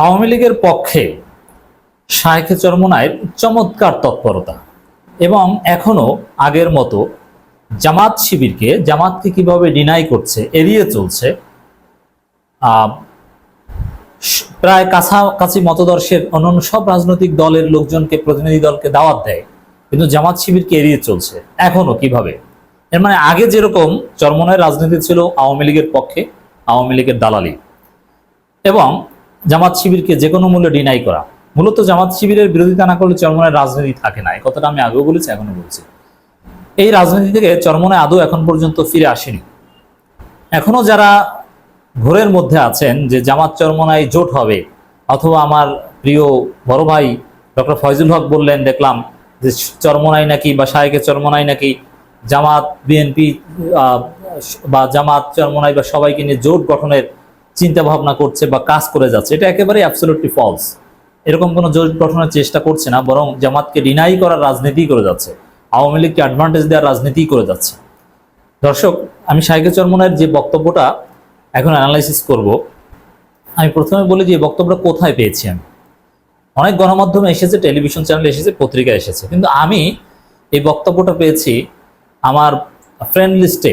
আওয়ামী লীগের পক্ষে শাহেখে চরমনায়ের চমৎকার তৎপরতা এবং এখনও আগের মতো জামাত শিবিরকে, জামাতকে কীভাবে ডিনাই করছে, এড়িয়ে চলছে প্রায় কাছাকাছি মতদর্শের অন্যান্য সব রাজনৈতিক দলের লোকজনকে, প্রতিনিধি দলকে দাওয়াত দেয়, কিন্তু জামাত শিবিরকে এড়িয়ে চলছে এখনও কীভাবে? এর মানে আগে যেরকম চরমনায় রাজনীতি ছিল আওয়ামী লীগের পক্ষে, আওয়ামী লীগের দালালি। এবং জামাত শিবিরকে যে কোনো মূল্যে ডিনাই করা। মূলত জামাত শিবিরের বিরোধিতা না করলে চরমনের রাজনীতি থাকে না। এই কথাটা আমি আগেও বলেছি এখনও বলছি। এই রাজনীতি থেকে চরমনায় আদৌ এখন পর্যন্ত ফিরে আসেনি। এখনও যারা ঘোরের মধ্যে আছেন যে জামাত চরমনায় জোট হবে, অথবা আমার প্রিয় বড় ভাই ডক্টর ফয়জুল হক বললেন, দেখলাম যে চরমনাই নাকি বা শাহেকে চরমনাই নাকি জামাত, বিএনপি বা জামাত চরমনাই বা সবাইকে নিয়ে জোট গঠনের চিন্তা ভাবনা করছে বা কাজ করে যাচ্ছে, এটা একেবারে অ্যাবসোলুটলি ফলস এরকম কোনো জোট গঠনের চেষ্টা করছে না, বরং জামাতকে ডিনাই করার রাজনীতি করে যাচ্ছে। আওয়ামী লীগকে অ্যাডভান্টেজ দেওয়ার রাজনীতি করে যাচ্ছে। দর্শক, আমি সাইকে চরমনের যে বক্তব্যটা এখন অ্যানালাইসিস করব, আমি প্রথমে বলি যে বক্তব্যটা কোথায় পেয়েছি আমি? অনেক গণমাধ্যমে এসেছে টেলিভিশন চ্যানেল এসেছে পত্রিকা এসেছে। কিন্তু আমি এই বক্তব্যটা পেয়েছি আমার ফ্রেন্ড লিস্টে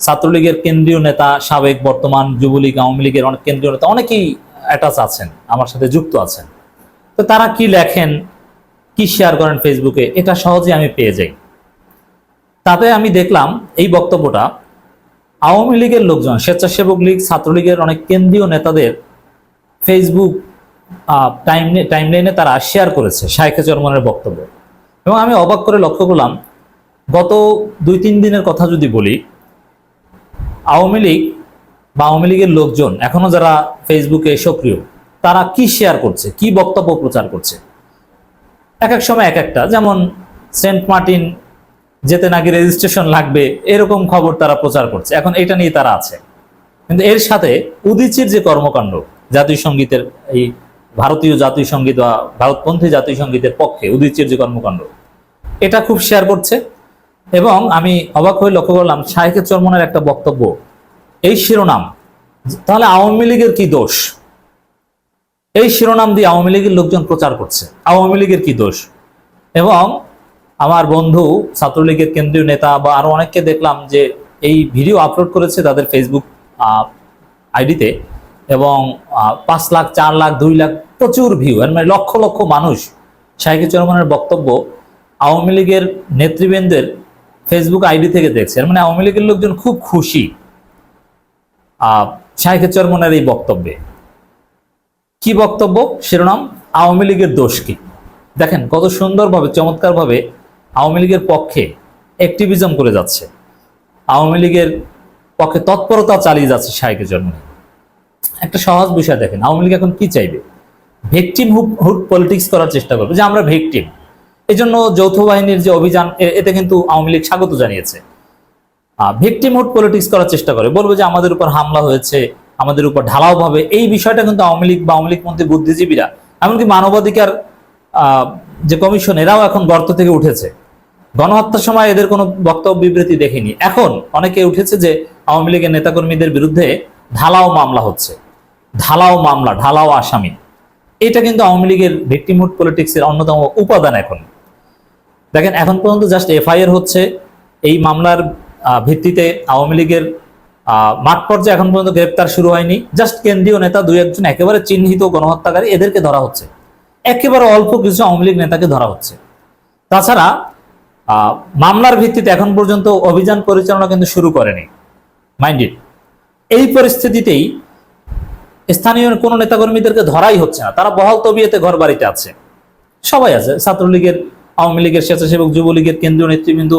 ছাত্রলীগের কেন্দ্রীয় নেতা, সাবেক বর্তমান যুবলীগ, আওয়ামী লীগের অনেক কেন্দ্রীয় নেতা, অনেকেই অ্যাটাচ আছেন, আমার সাথে যুক্ত আছেন। তো তারা কি লেখেন, কি শেয়ার করেন ফেসবুকে এটা সহজে আমি পেয়ে যাই। তাতে আমি দেখলাম এই বক্তব্যটা, আওয়ামী লীগের লোকজন, স্বেচ্ছাসেবক লীগ, ছাত্রলীগের অনেক কেন্দ্রীয় নেতাদের ফেসবুক টাইম টাইমলাইনে তারা শেয়ার করেছে শাইখে চরমনের বক্তব্য। এবং আমি অবাক করে লক্ষ্য করলাম, গত দুই তিন দিনের কথা যদি বলি আওয়ামী লীগ বা আওয়ামী লীগের লোকজন, এখনও যারা ফেসবুকে সক্রিয়, তারা কি শেয়ার করছে? কি বক্তব্য প্রচার করছে? এক এক সময় এক একটা, যেমন সেন্ট মার্টিন যেতে নাকি রেজিস্ট্রেশন লাগবে, এরকম খবর তারা প্রচার করছে। এখন এটা নিয়ে তারা আছে। কিন্তু এর সাথে উদিচির যে কর্মকাণ্ড, জাতীয় সঙ্গীতের এই ভারতীয় জাতীয় সংগীত বা ভারতপন্থী জাতীয় সঙ্গীতের পক্ষে উদিচির যে কর্মকাণ্ড, এটা খুব শেয়ার করছে। এবং আমি অবাক হয়ে লক্ষ্য করলাম শাহেকের চরমনের একটা বক্তব্য। এই শিরোনাম, তাহলে আওয়ামী লীগের কি দোষ? এই শিরোনাম দিয়ে আওয়ামী লীগের লোকজন প্রচার করছে। আওয়ামী লীগের কি দোষ? এবং আমার বন্ধু, ছাত্রলীগের কেন্দ্রীয় নেতা বা আরও অনেককে দেখলাম যে এই ভিডিও আপলোড করেছে তাদের ফেসবুক আইডিতে এবং পাঁচ লাখ, চার লাখ, দুই লাখ প্রচুর ভিউ মানে লক্ষ লক্ষ মানুষ শাহিকে চরমনের বক্তব্য আওয়ামী লীগের নেতৃবৃন্দের ফেসবুক আইডি থেকে দেখছে। এর মানে আওয়ামী লীগের লোকজন খুব খুশি। শাহিকে চরমনের এই বক্তব্যে। কি বক্তব্য? শিরোনাম, আওয়ামী লীগের দোষ কি? দেখেন, কত সুন্দরভাবে, চমৎকারভাবে আওয়ামী লীগের পক্ষে অ্যাক্টিভিজম করে যাচ্ছে। আওয়ামী লীগের পক্ষে তৎপরতা চালিয়ে যাচ্ছে শাহেকের জন্ম একটা সহজ বিষয় দেখেন, আওয়ামী লীগ এখন কি চাইবে? ভিকটিম হুড পলিটিক্স করার চেষ্টা করবে। যে আমরা ভিকটিম। এই জন্য যৌথ বাহিনীর যে অভিযান এতে কিন্তু আওয়ামী লীগ স্বাগত জানিয়েছে। ভিকটিম হুড পলিটিক্স করার চেষ্টা করে। বলবে যে আমাদের উপর হামলা হয়েছে, আমাদের উপর ঢালাও ভাবে। এই বিষয়টা কিন্তু আওয়ামী লীগ বা আওয়ামী লীগ মন্ত্রী বুদ্ধিজীবীরা, এমনকি মানবাধিকার যে কমিশন, এরাও এখন গর্ত থেকে উঠেছে। গণহত্যার সময় এদের কোনো বক্তব্য বিবৃতি দেখিনি। এখন অনেকে উঠেছে যে আওয়ামী লীগের নেতাকর্মীদের বিরুদ্ধে ঢালাও মামলা হচ্ছে। ঢালাও মামলা, ঢালাও আসামি। এটা কিন্তু আওয়ামী লীগের ভিক্টিমহুড পলিটিক্সের অন্যতম উপাদান এখন। দেখেন, এখন পর্যন্ত জাস্ট এফআইআর হচ্ছে এই মামলার ভিত্তিতে আওয়ামী লীগের মাঠ পর্যায়ে এখন পর্যন্ত গ্রেপ্তার শুরু হয়নি। জাস্ট কেন্দ্রীয় নেতা দুই একজন একেবারে চিহ্নিত গণহত্যাকারী এদেরকে ধরা হচ্ছে। একেবারে অল্প কিছু আওয়ামী লীগ নেতাকে ধরা হচ্ছে। তাছাড়া মামলার ভিত্তিতে এখন পর্যন্ত অভিযান পরিচালনা কিন্তু শুরু করেনি। মাইন্ড ইট এই পরিস্থিতিতেই স্থানীয় কোনো নেতাকর্মীদেরকে ধরাই হচ্ছে না। তারা বহাল তবিয়েতে ঘর বাড়িতে আছে। সবাই আছে, ছাত্রলীগের আওয়ামী লীগের স্বেচ্ছাসেবক যুবলীগের কেন্দ্রীয় নেতৃবৃন্দ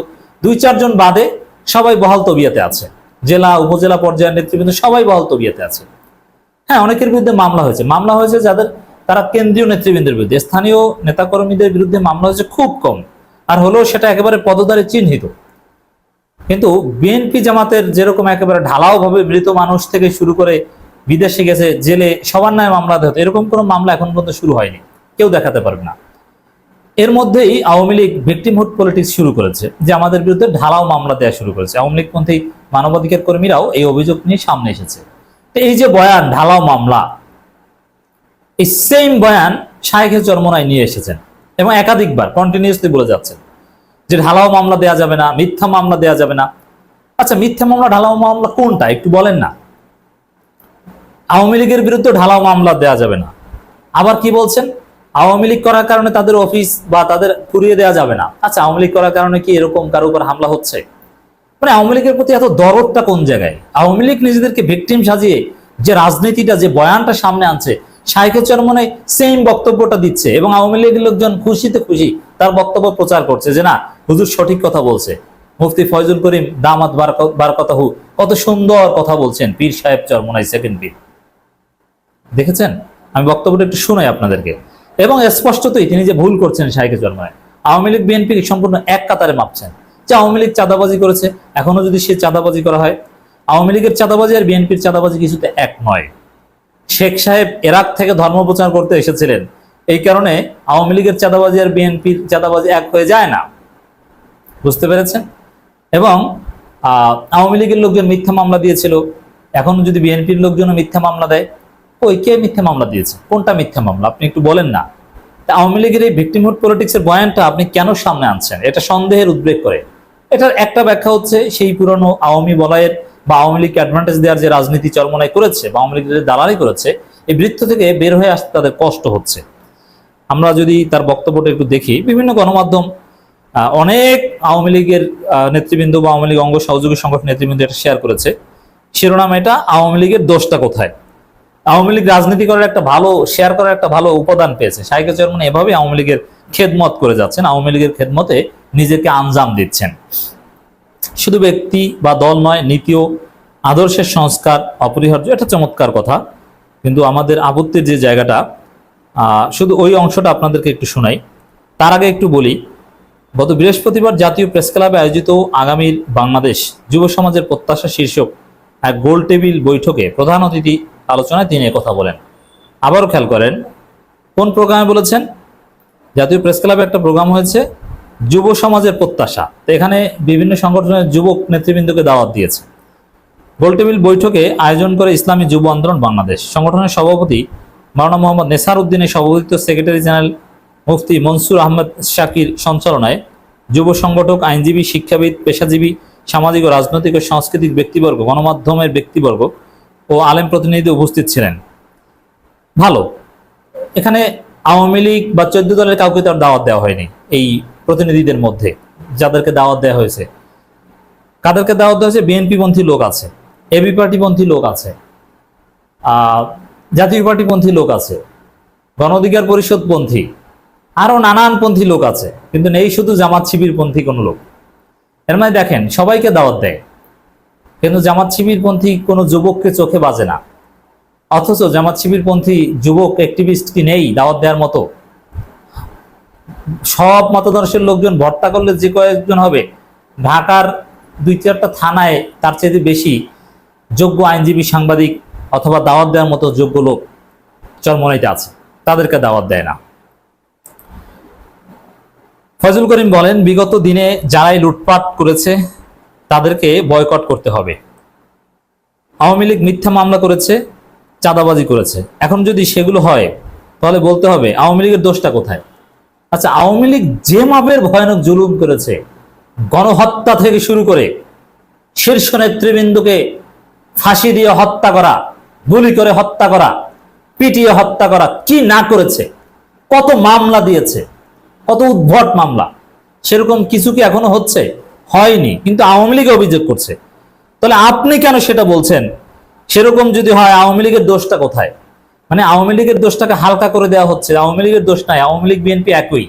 দুই চারজন বাদে সবাই বহাল তবিয়াতে আছে। জেলা, উপজেলা পর্যায়ের নেতৃবৃন্দ সবাই বহাল তবিয়াতে আছে। হ্যাঁ অনেকের বিরুদ্ধে মামলা হয়েছে। মামলা হয়েছে যাদের, তারা কেন্দ্রীয় নেতৃবৃন্দের বিরুদ্ধে, স্থানীয় নেতাকর্মীদের বিরুদ্ধে মামলা হয়েছে খুব কম। আর হলেও সেটা একেবারে পদধারে চিহ্নিত। কিন্তু বিএনপি জামাতের যেরকম একেবারে ঢালাও ভাবে মৃত মানুষ থেকে শুরু করে বিদেশে গেছে, জেলে সবার নামে মামলা হতো এরকম কোনো মামলা এখন পর্যন্ত শুরু হয়নি। কেউ দেখাতে পারবে না। এর মধ্যেই আওয়ামী লীগ ভিক্টিমহুড পলিটিক্স শুরু করেছে, যে আমাদের বিরুদ্ধে ঢালাও মামলা দেওয়া শুরু করেছে। আওয়ামী লীগপন্থী মানবাধিকার কর্মীরাও এই অভিযোগ নিয়ে সামনে এসেছে। তো এই যে বয়ান, ঢালাও মামলা, এই সেম বয়ান শাহেখের চরমনায় নিয়ে এসেছেন এবং একাধিকবার কন্টিনিউসলি বলে যাচ্ছেন যে ঢালাও মামলা দেয়া যাবে না, মিথ্যা মামলা দেয়া যাবে না। আচ্ছা মিথ্যা মামলা, ঢালাও মামলা কোনটা? একটু বলেন না। আওয়ামী লীগের বিরুদ্ধে ঢালাও মামলা দেয়া যাবে না। আবার কি বলছেন? আওয়ামী লীগ করার কারণে তাদের অফিস বা তাদের পুড়িয়ে দেওয়া যাবে না। আচ্ছা আওয়ামী লীগ করার কারণে কি এরকম কারও উপর হামলা হচ্ছে? মানে আওয়ামী লীগের প্রতি এত দরদটা কোন জায়গায়? আওয়ামী লীগ নিজেদেরকে ভিকটিম সাজিয়ে যে রাজনীতিটা, যে বয়ানটা সামনে আনছে শাইখের চরমনে সেম বক্তব্যটা দিচ্ছে এবং আওয়ামী লীগের লোকজন খুশিতে খুশি তার বক্তব্য প্রচার করছে যে, না, হুজুর সঠিক কথা বলছে। মুফতি ফয়জুল করিম দামাত বার কথা হু কত সুন্দর কথা বলছেন পীর সাহেব চরমনাই সেকেন্ড পীর। দেখেছেন? আমি বক্তব্যটা একটু শোনাই আপনাদেরকে। এবং স্পষ্টতই তিনি যে ভুল করছেন শাহেকে জন্মায়। আওয়ামী লীগ, বিএনপি সম্পূর্ণ এক কাতারে মাপছেন। যে আওয়ামী লীগ চাঁদাবাজি করেছে, এখনও যদি সে চাঁদাবাজি করা হয়, আওয়ামী লীগের চাঁদাবাজি আর বিএনপির চাঁদাবাজি কিছুতে এক নয়। শেখ সাহেব এরাক থেকে ধর্ম প্রচার করতে এসেছিলেন। এই কারণে আওয়ামী লীগের চাঁদাবাজি আর বিএনপির চাঁদাবাজি এক হয়ে যায় না। বুঝতে পেরেছেন? এবং আওয়ামী লীগের লোকজন মিথ্যা মামলা দিয়েছিল। এখন যদি বিএনপির লোকজনও মিথ্যা মামলা দেয় ওই কে মিথ্যা মামলা দিয়েছে? কোনটা মিথ্যা মামলা? আপনি একটু বলেন না। আওয়ামী লীগের এই ভিক্টিমহুড পলিটিক্সের বয়ানটা আপনি কেন সামনে আনছেন? এটা সন্দেহের উদ্বেগ করে। এটার একটা ব্যাখ্যা হচ্ছে সেই পুরনো আওয়ামী বলয়ের বা আওয়ামী লীগকে অ্যাডভান্টেজ দেওয়ার যে রাজনীতি চরমনায় করেছে বা আওয়ামী লীগের দালালি করেছে, এই বৃত্ত থেকে বের হয়ে আসতে তাদের কষ্ট হচ্ছে। আমরা যদি তার বক্তব্যটা একটু দেখি, বিভিন্ন গণমাধ্যম অনেক আওয়ামী লীগের নেতৃবৃন্দ বা আওয়ামী লীগ অঙ্গ সহযোগী সংগঠন নেতৃবৃন্দ এটা শেয়ার করেছে। শিরোনাম এটা, আওয়ামী লীগের দোষটা কোথায়? আওয়ামী লীগ রাজনীতি করার একটা ভালো শেয়ার করার একটা ভালো উপাদান পেয়েছে। সাইকেল চেয়ারম্যান এভাবে আওয়ামী লীগের খেদমত করে যাচ্ছেন। আওয়ামী লীগের খেদমতে নিজেকে আঞ্জাম দিচ্ছেন। শুধু ব্যক্তি বা দল নয় নীতিও আদর্শের সংস্কার অপরিহার্য, এটা চমৎকার কথা। কিন্তু আমাদের আপত্তির যে জায়গাটা শুধু ওই অংশটা আপনাদেরকে একটু শোনাই। তার আগে একটু বলি, গত বৃহস্পতিবার জাতীয় প্রেস ক্লাবে আয়োজিত আগামীর বাংলাদেশ যুব সমাজের প্রত্যাশা শীর্ষক এক গোল টেবিল বৈঠকে প্রধান অতিথি আলোচনায় তিনি কথা বলেন। আবারও খেয়াল করেন, কোন প্রোগ্রামে বলেছেন? জাতীয় প্রেস ক্লাবে একটা প্রোগ্রাম হয়েছে, যুব সমাজের প্রত্যাশা। তো এখানে বিভিন্ন সংগঠনের যুবক নেতৃবৃন্দকে দাওয়াত দিয়েছে। গোলটেবিল বৈঠকে আয়োজন করে ইসলামী যুব আন্দোলন বাংলাদেশ। সংগঠনের সভাপতি মাওলানা মোহাম্মদ নেসার উদ্দিনের সভাপতিত্ব সেক্রেটারি জেনারেল মুফতি মনসুর আহমেদ শাকির সঞ্চালনায় যুব সংগঠক, আইনজীবী, শিক্ষাবিদ, পেশাজীবী, সামাজিক ও রাজনৈতিক ও সাংস্কৃতিক ব্যক্তিবর্গ, গণমাধ্যমের ব্যক্তিবর্গ ও আলেম প্রতিনিধি উপস্থিত ছিলেন। ভালো। এখানে আওয়ামী লীগ বা চোদ্দ দলের কাউকে তার দাওয়াত দেওয়া হয়নি এই প্রতিনিধিদের মধ্যে, যাদেরকে দাওয়াত দেওয়া হয়েছে। কাদেরকে দাওয়াত দেওয়া হয়েছে? বিএনপি পন্থী লোক আছে, এবি পার্টি পন্থী লোক আছে জাতীয় পার্টি পন্থী লোক আছে, গণ অধিকার পরিষদ পন্থী, আরও নানান পন্থী লোক আছে, কিন্তু নেই শুধু জামাত শিবির পন্থী কোনো লোক। এর মানে দেখেন, সবাইকে দাওয়াত দেয়। কিন্তু জামাত শিবির পন্থী কোনো যুবককে চোখে বাজে না। অথচ জামাত শিবির পন্থী যুবক অ্যাক্টিভিস্ট কি নেই দাওয়াত দেওয়ার মতো? সব মতাদর্শের লোকজন ভর্তা করলে যে কয়েকজন হবে, ঢাকার দুই চারটা থানায় তার চেয়ে বেশি যোগ্য আইনজীবী, সাংবাদিক অথবা দাওয়াত দেওয়ার মতো যোগ্য লোক চরমনাইতে আছে। তাদেরকে দাওয়াত দেয় না। ফজল করিম বলেন, বিগত দিনে যারাই লুটপাট করেছে তাদেরকে বয়কট করতে হবে। আওয়ামী লীগ মিথ্যা মামলা করেছে, চাঁদাবাজি করেছে। এখন যদি সেগুলো হয়, তাহলে বলতে হবে, আওয়ামী লীগের দোষটা কোথায়? আচ্ছা আওয়ামী লীগ যে মাপের ভয়ানক জুলুম করেছে, গণহত্যা থেকে শুরু করে শীর্ষ নেতৃবৃন্দকে ফাঁসি দিয়ে হত্যা করা, গুলি করে হত্যা করা, পিটিয়ে হত্যা করা, কি না করেছে? কত মামলা দিয়েছে? কত উদ্ভট মামলা? সেরকম কিছু কি এখনও হচ্ছে? হয়নি, কিন্তু আওয়ামী লীগ অভিযোগ করছে। তাহলে আপনি কেন সেটা বলছেন? সেরকম যদি হয়, আওয়ামী লীগের দোষটা কোথায়? মানে আওয়ামী লীগের দোষটাকে হালকা করে দেওয়া হচ্ছে, আওয়ামী লীগের দোষ নাই, আওয়ামী লীগ বিএনপি একই।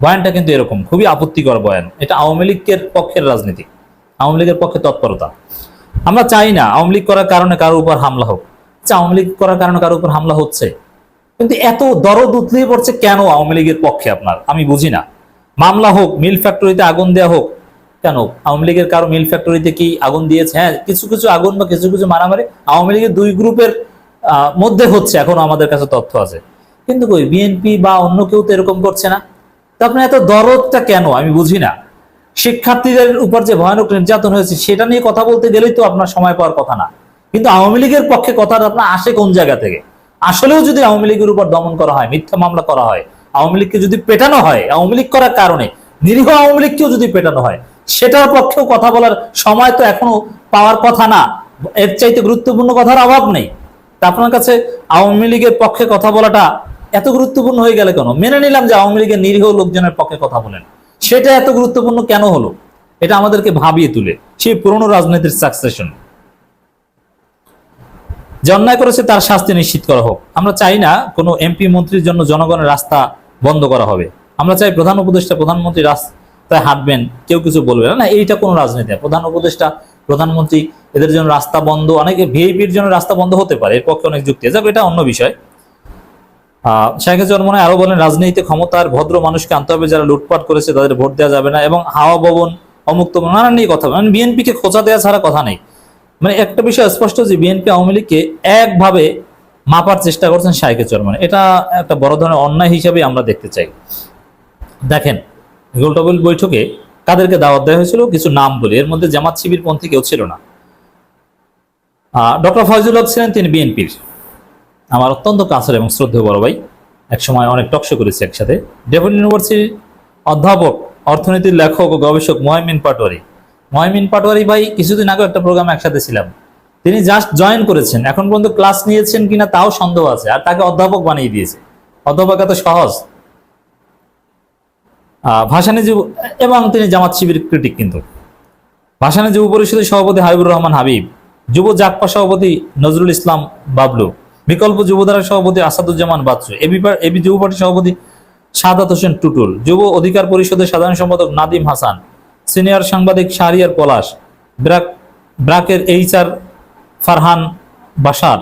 বয়ানটা কিন্তু এরকম, খুবই আপত্তিকর বয়ান। এটা আওয়ামী লীগের পক্ষের রাজনীতি, আওয়ামী লীগের পক্ষে তৎপরতা। আমরা চাই না আওয়ামী লীগ করার কারণে কারোর উপর হামলা হোক। আচ্ছা আওয়ামী লীগ করার কারণে কারোর উপর হামলা হচ্ছে? কিন্তু এত দরদ উতলিয়ে পড়ছে কেন আওয়ামী লীগের পক্ষে আপনার? আমি বুঝি না। মামলা হোক, মিল ফ্যাক্টরিতে আগুন দেওয়া হোক কেন? আওয়ামী লীগের কারও মিল ফ্যাক্টরিতে কি আগুন দিয়েছে? হ্যাঁ কিছু কিছু আগুন বা কিছু কিছু মারামারি আওয়ামী লীগের দুই গ্রুপের মধ্যে হচ্ছে, এখনও আমাদের কাছে তথ্য আছে। কিন্তু কই, বিএনপি বা অন্য কেউ তো এরকম করছে না? তো আপনার এত দরদটা কেন? আমি বুঝি না। শিক্ষার্থীদের উপর যে ভয়ানক নির্যাতন হয়েছে, সেটা নিয়ে কথা বলতে গেলেই তো আপনার সময় পাওয়ার কথা না। কিন্তু আওয়ামী লীগের পক্ষে কথাটা আপনার আসে কোন জায়গা থেকে? আসলেও যদি আওয়ামী লীগের উপর দমন করা হয়, মিথ্যা মামলা করা হয়, আওয়ামী লীগকে যদি পেটানো হয়, আওয়ামী লীগ করার কারণে, নিরীহ আওয়ামী লীগকেও যদি পেটানো হয় সেটার পক্ষেও কথা বলার সময় তো এখনও পাওয়ার কথা না। এর চাইতে গুরুত্বপূর্ণ কথার অভাব নেই। তা আপনার কাছে আওয়ামী লীগের পক্ষে কথা বলাটা এত গুরুত্বপূর্ণ হয়ে গেলে কেন? মেনে নিলাম যে আওয়ামী লীগের নিরীহ লোকজনের পক্ষে কথা বলেন। সেটা এত গুরুত্বপূর্ণ কেন হলো? এটা আমাদেরকে ভাবিয়ে তুলে। সেই পুরনো রাজনীতির সাকসেশন যে করেছে তার শাস্তি নিশ্চিত করা হোক। আমরা চাই না কোনো এমপি মন্ত্রীর জন্য জনগণের রাস্তা বন্ধ করা হবে। আমরা চাই প্রধান উপদেষ্টা, প্রধানমন্ত্রী রাস্তায় হাঁটবেন কেউ কিছু বলবে না। এইটা কোনো রাজনীতি প্রধান উপদেষ্টা প্রধানমন্ত্রী এদের জন্য রাস্তা বন্ধ অনেকে ভিআইপির জন্য রাস্তা বন্ধ হতে পারে এর পক্ষে অনেক যুক্তি যাক, এটা অন্য বিষয়। শাহেখের জন্মনে আরও বলেন রাজনীতিতে ক্ষমতার ভদ্র মানুষকে আনতে হবে যারা লুটপাট করেছে তাদের ভোট দেওয়া যাবে না এবং হাওয়া ভবন অমুক্ত নানান নিয়ে কথা মানে বিএনপি কে খোঁচা দেওয়া ছাড়া কথা নেই। মানে একটা বিষয় স্পষ্ট যে বিএনপি আওয়ামী লীগকে একভাবে মাপার চেষ্টা করছেন শাহেখের চরমানে এটা একটা বড় ধরনের অন্যায় হিসেবে আমরা দেখতে চাই। দেখেন গোলটবল বৈঠকে কাদেরকে দাওয়াত দেওয়া হয়েছিল? কিছু নাম বলি। এর মধ্যে জামাত শিবির পন্থী কেউ ছিল না। ডক্টর ফয়জুল হক ছিলেন তিনি বিএনপির। আমার অত্যন্ত কাছের এবং শ্রদ্ধেয় বড় ভাই। একসময় অনেক টকশো করেছি একসাথে। ডেভেল ইউনিভার্সিটির অধ্যাপক, অর্থনীতির লেখক ও গবেষক ময়মিন পাটোয়ারি। ময়মিন পাটোয়ারি ভাই, কিছুদিন আগে একটা প্রোগ্রামে একসাথে ছিলাম। তিনি জাস্ট জয়েন করেছেন। এখন পর্যন্ত ক্লাস নিয়েছেন কিনা তাও সন্দেহ আছে। আর তাকে অধ্যাপক বানিয়ে দিয়েছে। অধ্যাপক এত সহজ। ভাসানী যুব এবং তিনি জামাত শিবির ক্রিটিক কিন্তু। ভাসানী যুব পরিষদের সভাপতি হাবিবুর রহমান হাবিব, যুব জাকপা সভাপতি নজরুল ইসলাম বাবলু, বিকল্প যুবধারা সভাপতি আসাদুজ্জামান বাচ্চু, এবি এবি যুব পার্টি সভাপতি সাদাত হোসেন টুটুল, যুব অধিকার পরিষদের সাধারণ সম্পাদক নাদিম হাসান, সিনিয়র সাংবাদিক শাহরিয়ার পলাশ, ব্রাক ব্রাকের এইচআর ফারহান বাসার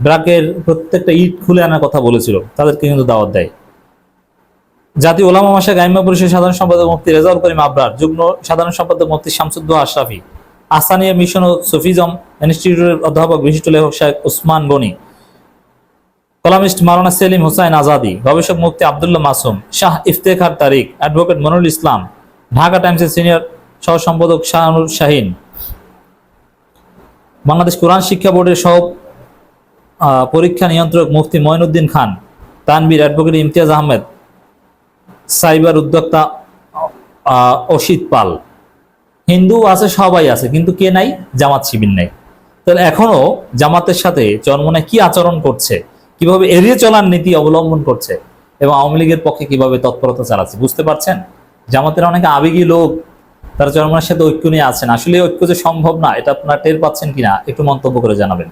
ব্রাকের প্রত্যেকটা ইট খুলে আনার কথা বলেছিল, তাদেরকে কিন্তু দাওয়াত দেয়। জাতীয় ওলামা মাসা গাইমা পরিষদের সাধারণ সম্পাদক মুফতি রেজাউল করিম আবরার, যুগ্ম সাধারণ সম্পাদক মুফতি শামসুদ্দোহা আশরাফি, আসানিয়া মিশন ও সফিজম ইনস্টিটিউটের অধ্যাপক বিশিষ্ট লেখক শাহেখ উসমান গনি, কলামিস্ট মারানা সেলিম হুসাইন আজাদি, গবেষক মুফতি আবদুল্লাহ মাসুম, শাহ ইফতেখার তারিক, অ্যাডভোকেট মনুল ইসলাম, ঢাকা টাইমসের সিনিয়র সহ সম্পাদক শাহানুর শাহিন। বাংলাদেশ কোরআন শিক্ষা বোর্ডের সহ পরীক্ষা নিয়ন্ত্রক মুফতি মঈনুদ্দিন খান তানবীর অ্যাডভোকেট ইমতিয়াজ আহমেদ সাইবার উদ্যোক্তা অসিত পাল। হিন্দু আছে, সবাই আছে, কিন্তু কে নাই? জামাত শিবির নাই। তাহলে এখনও জামাতের সাথে চরমনে কি আচরণ করছে? কীভাবে এড়িয়ে চলার নীতি অবলম্বন করছে? এবং আওয়ামী লীগের পক্ষে কীভাবে তৎপরতা চালাচ্ছে? বুঝতে পারছেন? জামাতের অনেকে আবেগী লোক, তারা চরমনের সাথে ঐক্য নিয়ে আছেন। আসলে ঐক্য যে সম্ভব না, এটা আপনারা টের পাচ্ছেন কিনা, একটু মন্তব্য করে জানাবেন।